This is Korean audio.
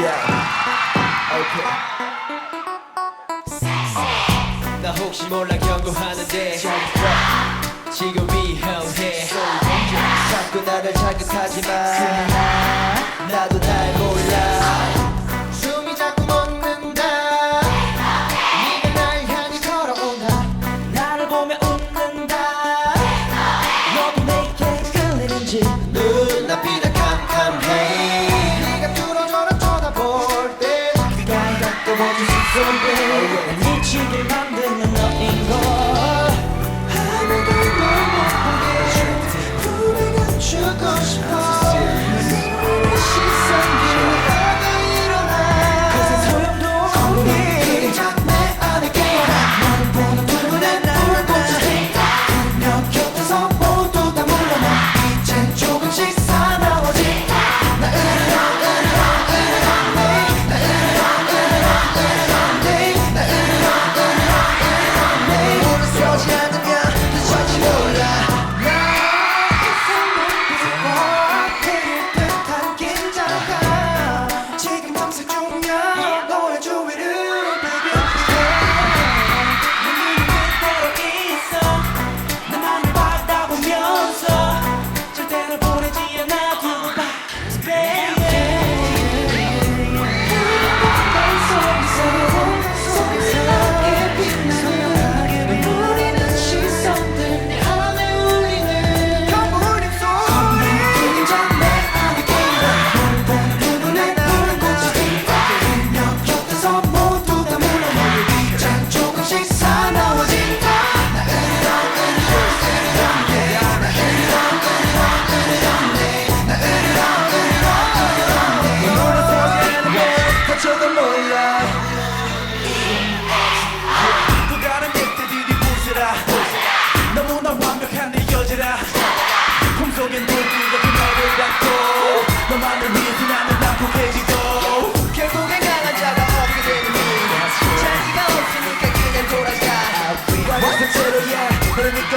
Yeah. 나 혹시 몰라 경고하는데. 지금 위험해. 자꾸 나를 자극하지 마. want to see something. Oh, yeah. You 속엔 도끼가 그 말을 갖고 너만을 위해 나는 난폭해지고 결국엔 강한 자가 없게 되는 이유 자리가 없으니까 그냥 돌아가 완전 제로야 그러니까